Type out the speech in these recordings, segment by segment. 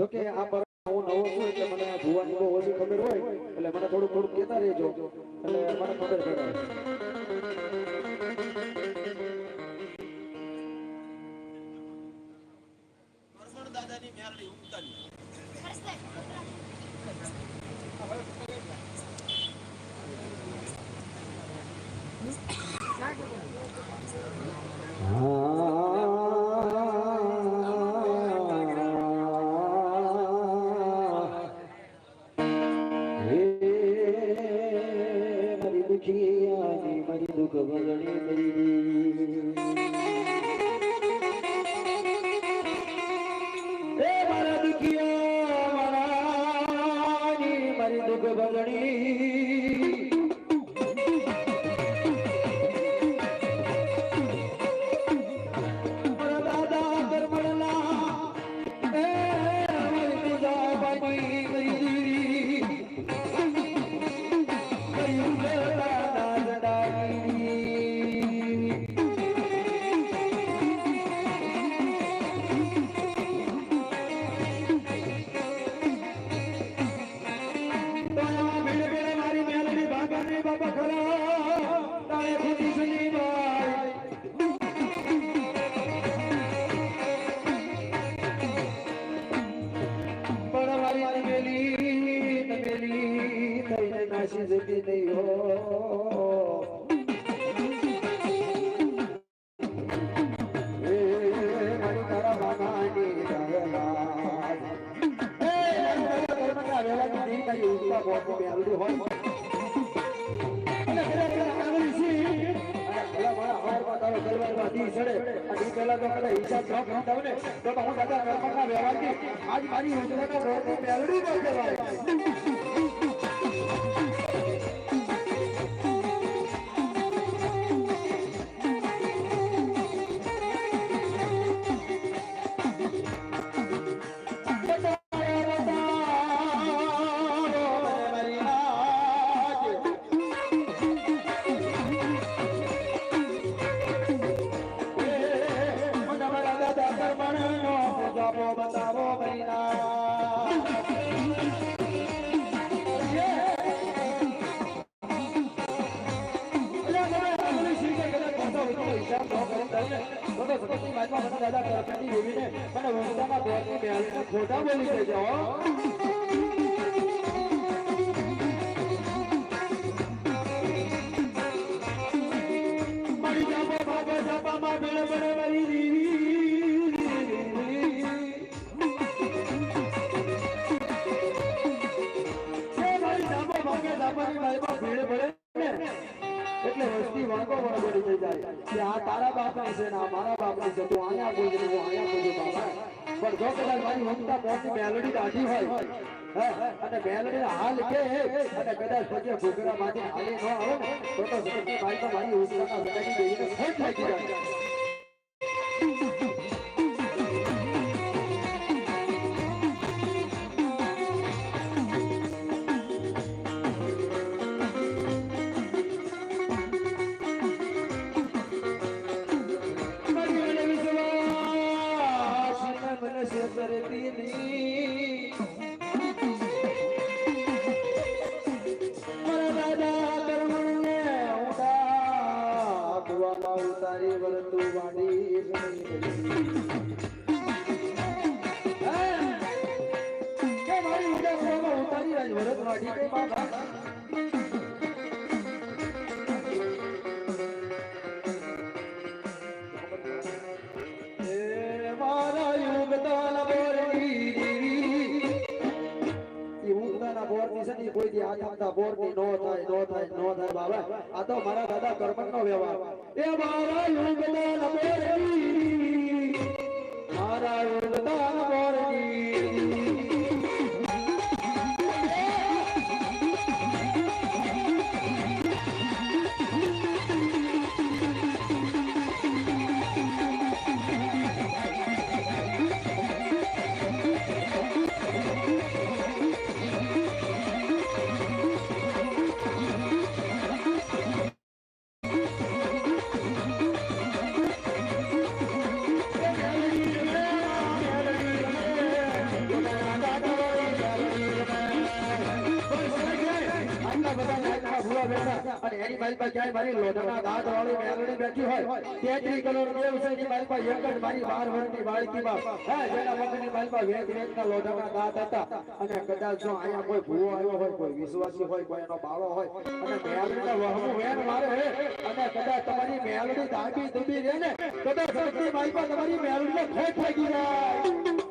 જોકે આ પર હું નવો છું એટલે મને ભુવાની બહુ ઓછી ખબર હોય, એટલે મને થોડું થોડું કહેતા રહેજો. એટલે મને ખબર પડે. મારી દુઃખ Aí vai bacana. આજ મારી યોજનાનો રોડ મેળવી ન એટલે વસ્તી વાંકો થઈ જાય. કે આ તારા બાપા છે ને આ મારા બાપની છે, તું અહીંયા બોલજે ને હું પણ જો કદાચ મારી મમતા પહોંચી મેલડી દાઢી હોય અને મેલડી હાલ કે અને કદાચ પછી ઘૂઘરા માંથી હાલી ન આવે તો તો મારી તો મારી ઉત્સાહ લાગી જાય. નો બાબા આ તો મારા દાદા કર્મનો વ્યવહાર. ક્યાંય મારી લોઢાના દાંત વાળી મેલડી બેઠી હોય, તેત્રી કરોડ દેવ છે પાસે એક જ મારી બાર વર્ષની બાળકી હે, જેના મગની મારી પાસે વેદના લોઢાના દાંત હતા. અને કદાચ જો અહીંયા કોઈ ભૂવો આવ્યો હોય, કોઈ વિશ્વાસી હોય, કોઈ એનો બાળો હોય, અને મેલડીને વહમું વેણ મારે હે, અને કદાચ તમારી મેલડી દાબી દૂબી રહે ને કદાચ મારી પાસે તમારી મેલડીને ખોટ લાગી જાય.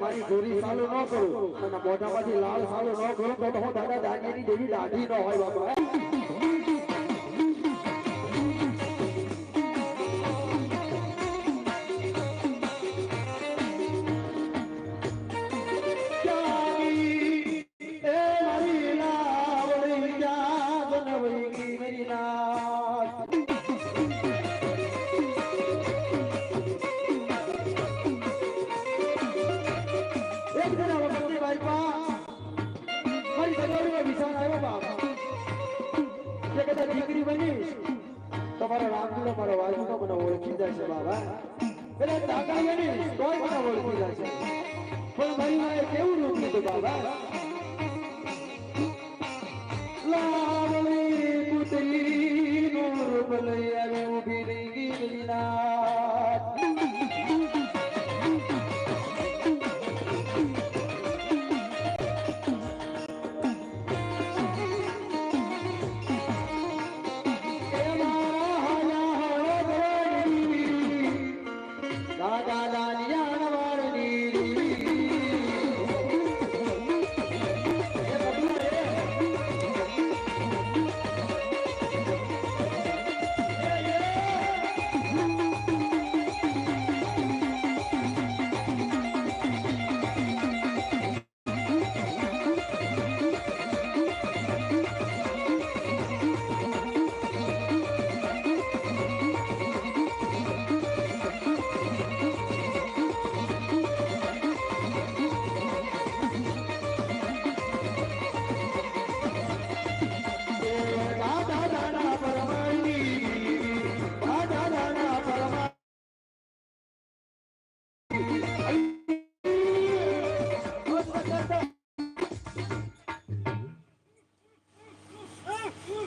મારી જોરી ચાલુ ન કરું. અને મોઢામાંથી લાલ ચાલુ ન કરું તો હું દાદા દાદીની જેવી દાઢી ન હોય બાપા.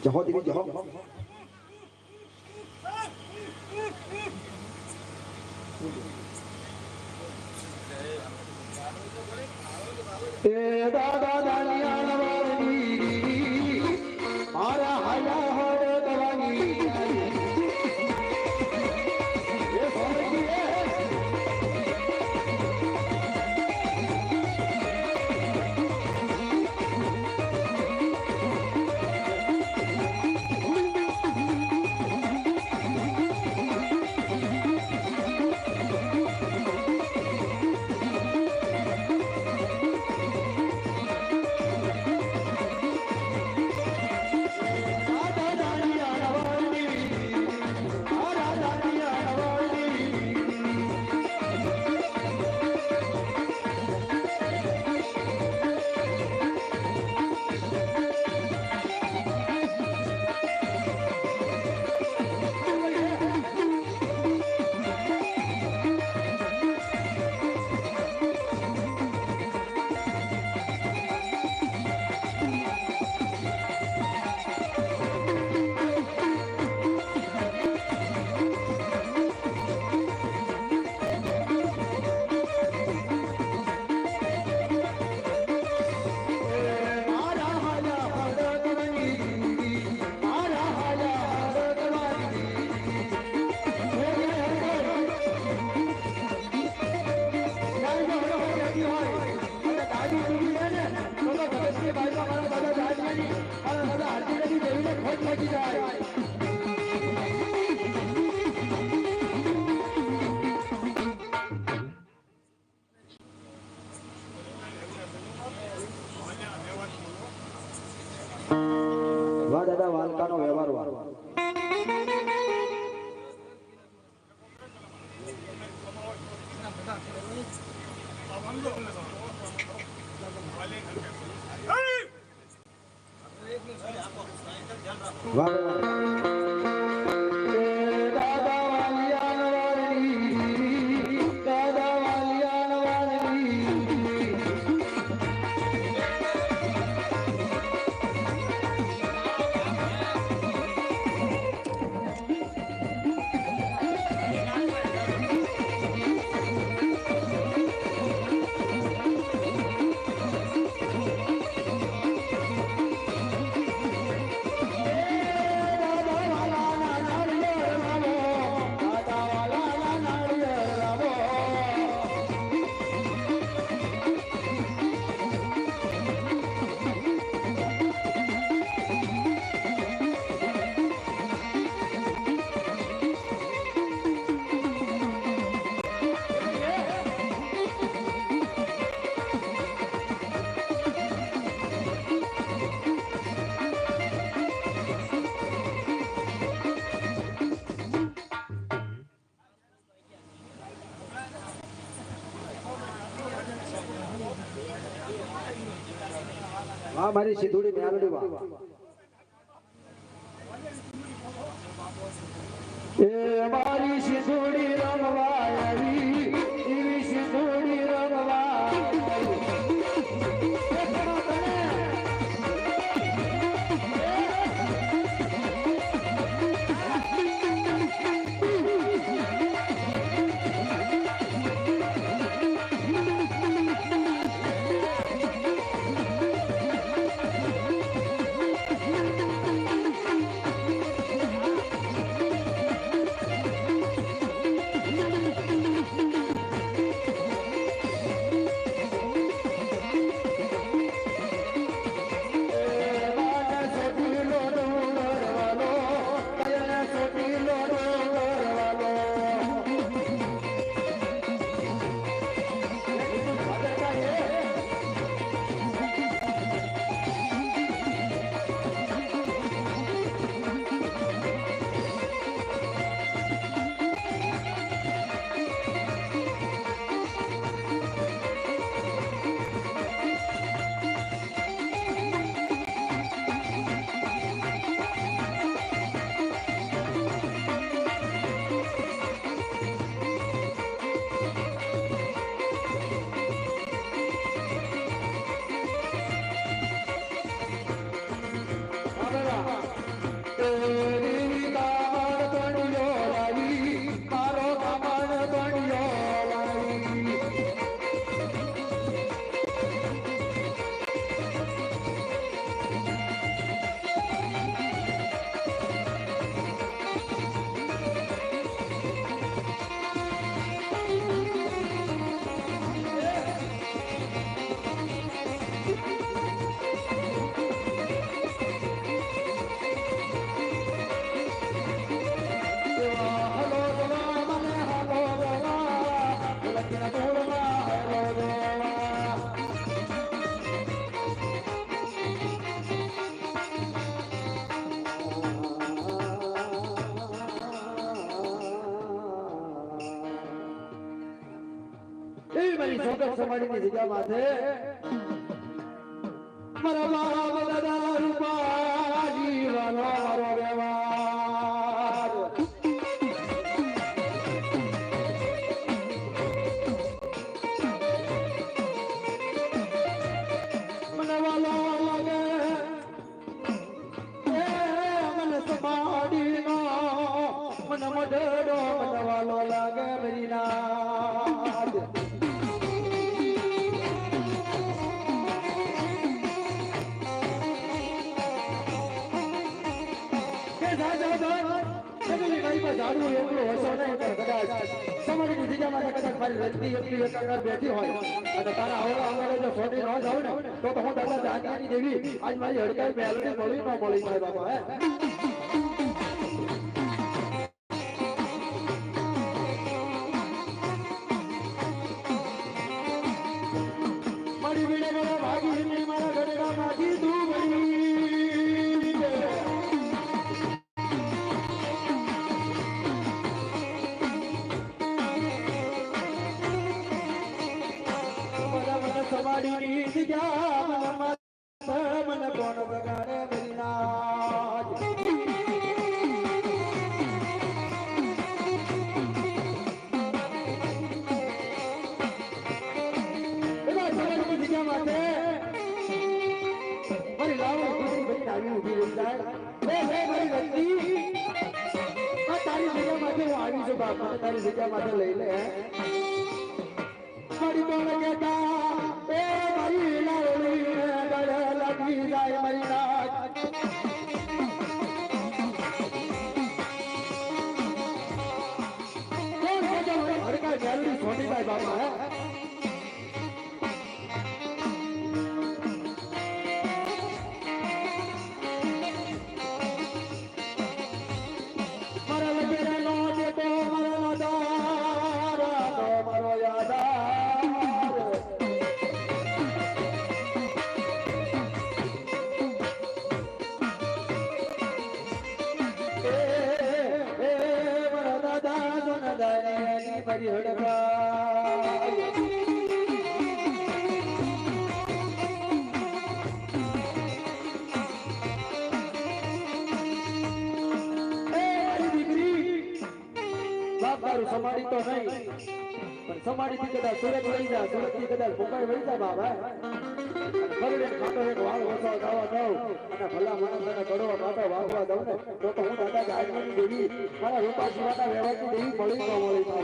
点好点好点好。ભીમા દાદા વાલકાનો વ્યવહાર વાળો સિધુડી મેલડી વા. એ મારી સિધુડી રમવા આવી એવી છોકર સમાડી ની જગ્યા માથે મારા બાબા દાદા રૂપા હશો કદાચ. તો તમે દાદા જાનકી દેવી આજ મારી હડકાઈ મેલડી મળી ન મળી મારે બાપા હે તારી જગ્યા માથે લઈ સમાડી થી કદાચ સુરત લઈ જા સુરતથી કદાચ મુંબઈ વહી જા બાબા ફરીને ખાટો એક વાળ ઓછો દાવા દઉં. અને ભલા માણસને કડવો કાંટો વાગવા દઉં ને, તો હું દાદા જાગવાની દેવી. મારા રૂપા શિવાના વ્યવહારની દેવી મળી ન મળી તો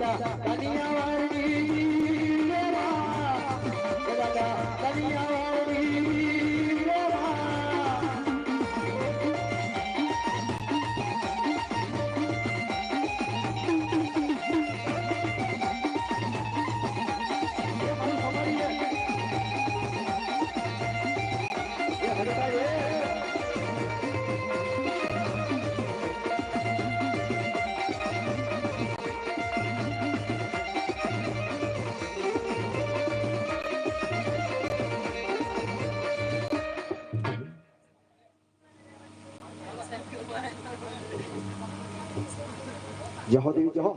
દાદા કનિયા વાળી જય હો દેવી જય હો